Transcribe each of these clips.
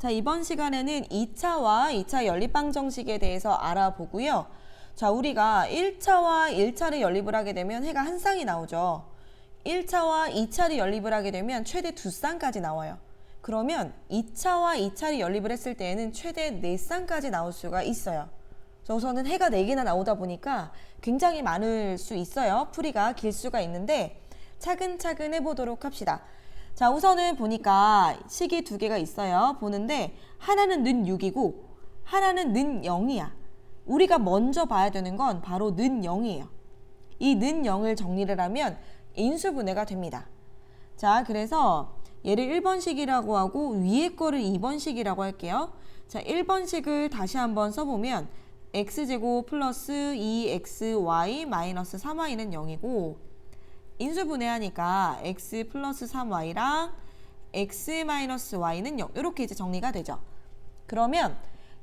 자, 이번 시간에는 2차와 2차 연립방 정식에 대해서 알아보고요. 자, 우리가 1차와 1차를 연립을 하게 되면 해가 한 쌍이 나오죠. 1차와 2차를 연립을 하게 되면 최대 두 쌍까지 나와요. 그러면 2차와 2차를 연립을 했을 때에는 최대 네 쌍까지 나올 수가 있어요. 그래서 우선은 해가 네개나 나오다 보니까 굉장히 많을 수 있어요. 풀이가 길 수가 있는데 차근차근 해보도록 합시다. 자, 우선은 보니까 식이 두 개가 있어요. 보는데 하나는 는 6이고 하나는 는 0이야. 우리가 먼저 봐야 되는 건 바로 는 0이에요. 이 는 0을 정리를 하면 인수분해가 됩니다. 자, 그래서 얘를 1번식이라고 하고 위에 거를 2번식이라고 할게요. 자, 1번식을 다시 한번 써보면 x제곱 플러스 2xy 마이너스 3y는 0이고 인수분해하니까 x 플러스 3y랑 x 마이너스 y는 0 이렇게 이제 정리가 되죠. 그러면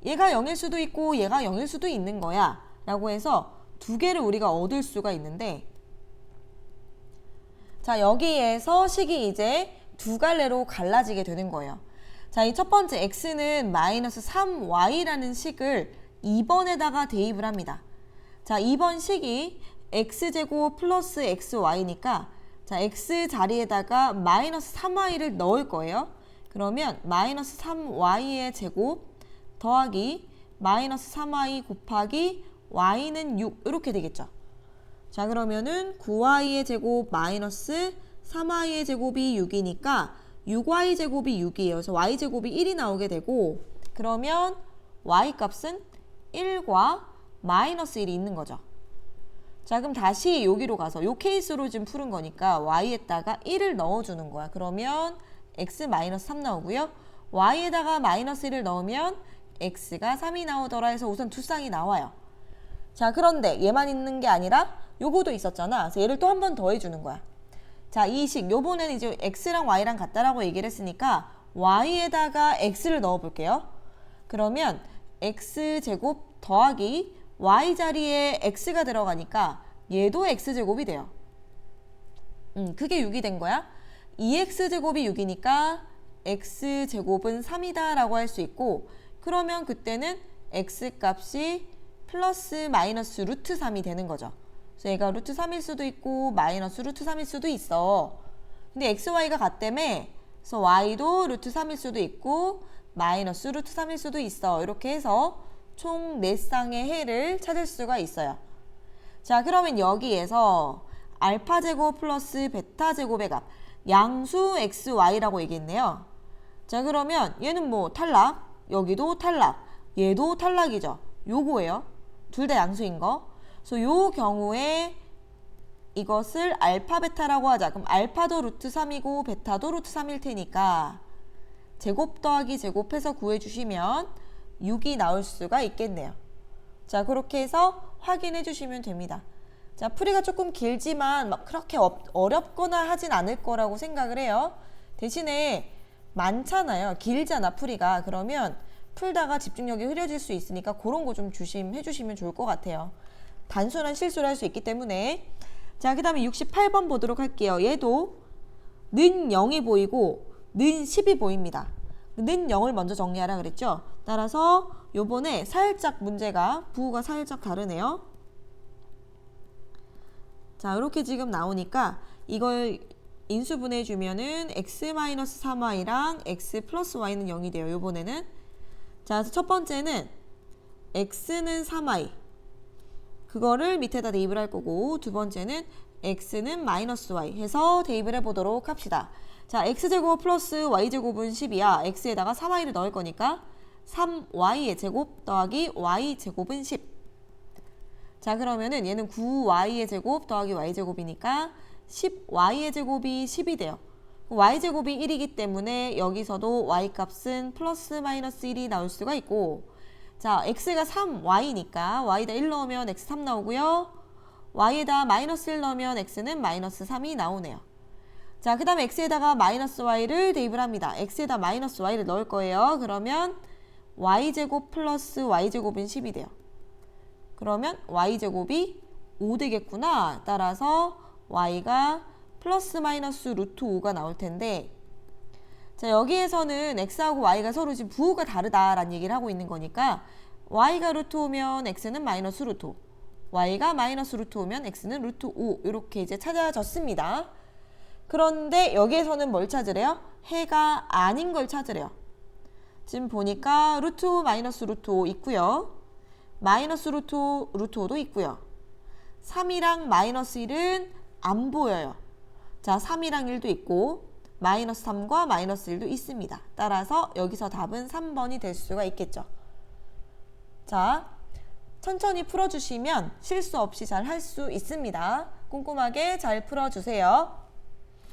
얘가 0일 수도 있고 얘가 0일 수도 있는 거야 라고 해서 두 개를 우리가 얻을 수가 있는데 자 여기에서 식이 이제 두 갈래로 갈라지게 되는 거예요. 자 이 첫 번째 x는 마이너스 3y라는 식을 2번에다가 대입을 합니다. 자 2번 식이 x제곱 플러스 xy니까 자 x 자리에다가 마이너스 3y를 넣을 거예요. 그러면 마이너스 3y의 제곱 더하기 마이너스 3y 곱하기 y는 6 이렇게 되겠죠. 자 그러면은 9y의 제곱 마이너스 3y의 제곱이 6이니까 6y 제곱이 6이에요. 그래서 y 제곱이 1이 나오게 되고 그러면 y 값은 1과 마이너스 1이 있는 거죠. 자 그럼 다시 여기로 가서 요 케이스로 지금 푸는 거니까 y에다가 1을 넣어주는 거야. 그러면 x 마이너스 3 나오고요. y에다가 마이너스 1을 넣으면 x가 3이 나오더라 해서 우선 두 쌍이 나와요. 자 그런데 얘만 있는 게 아니라 요거도 있었잖아. 그래서 얘를 또 한 번 더 해주는 거야. 자, 이 식, 요번에는 이제 x랑 y랑 같다라고 얘기를 했으니까 y에다가 x를 넣어 볼게요. 그러면 x제곱 더하기 y 자리에 x가 들어가니까 얘도 x제곱이 돼요. 음, 그게 6이 된 거야. 2x제곱이 6이니까 x제곱은 3이다 라고 할 수 있고 그러면 그때는 x값이 플러스 마이너스 루트 3이 되는 거죠. 그래서 얘가 루트 3일 수도 있고 마이너스 루트 3일 수도 있어. 근데 x, y가 같다며 그래서 y도 루트 3일 수도 있고 마이너스 루트 3일 수도 있어. 이렇게 해서 총 4쌍의 해를 찾을 수가 있어요. 자 그러면 여기에서 알파 제곱 플러스 베타 제곱의 값 양수 x, y라고 얘기했네요. 자 그러면 얘는 뭐 탈락 여기도 탈락 얘도 탈락이죠. 요거예요. 둘 다 양수인 거. 그래서 요 경우에 이것을 알파 베타라고 하자. 그럼 알파도 루트 3이고 베타도 루트 3일 테니까 제곱 더하기 제곱해서 구해주시면 6이 나올 수가 있겠네요. 자 그렇게 해서 확인해 주시면 됩니다. 자 풀이가 조금 길지만 막 그렇게 어, 어렵거나 하진 않을 거라고 생각을 해요. 대신에 많잖아요. 길잖아 풀이가. 그러면 풀다가 집중력이 흐려질 수 있으니까 그런 거 좀 조심해 주시면 좋을 것 같아요. 단순한 실수를 할 수 있기 때문에 자, 그 다음에 68번 보도록 할게요. 얘도 는 0이 보이고 는 10이 보입니다. 는 0을 먼저 정리하라 그랬죠? 따라서 요번에 살짝 문제가 부호가 살짝 다르네요. 자, 이렇게 지금 나오니까 이걸 인수분해 주면은 x-3y랑 x 플러스 y는 0이 돼요. 요번에는 자, 첫 번째는 x는 3y 그거를 밑에다 대입을 할 거고 두 번째는 x는 마이너스 y 해서 대입을 해보도록 합시다. 자, x제곱 플러스 y제곱은 10이야. x에다가 3y를 넣을 거니까 3y의 제곱 더하기 y제곱은 10. 자, 그러면은 얘는 9y의 제곱 더하기 y제곱이니까 10y의 제곱이 10이 돼요. y제곱이 1이기 때문에 여기서도 y값은 플러스 마이너스 1이 나올 수가 있고 자, x가 3, y니까 y에다 1 넣으면 x 3 나오고요. y에다 마이너스 1 넣으면 x는 마이너스 3이 나오네요. 자, 그 다음에 x에다가 마이너스 y를 대입을 합니다. x에다 마이너스 y를 넣을 거예요. 그러면 y제곱 플러스 y제곱은 10이 돼요. 그러면 y제곱이 5 되겠구나. 따라서 y가 플러스 마이너스 루트 5가 나올 텐데 자, 여기에서는 x하고 y가 서로 지금 부호가 다르다라는 얘기를 하고 있는 거니까 y가 루트 오면 x는 마이너스 루트 5, y가 마이너스 루트 오면 x는 루트 5 이렇게 이제 찾아졌습니다. 그런데 여기에서는 뭘 찾으래요? 해가 아닌 걸 찾으래요. 지금 보니까 루트 5 마이너스 루트 5 있고요. 마이너스 루트 5, 루트 5도 있고요. 3이랑 마이너스 1은 안 보여요. 자, 3이랑 1도 있고 마이너스 3과 마이너스 1도 있습니다. 따라서 여기서 답은 3번이 될 수가 있겠죠. 자, 천천히 풀어주시면 실수 없이 잘 할 수 있습니다. 꼼꼼하게 잘 풀어주세요.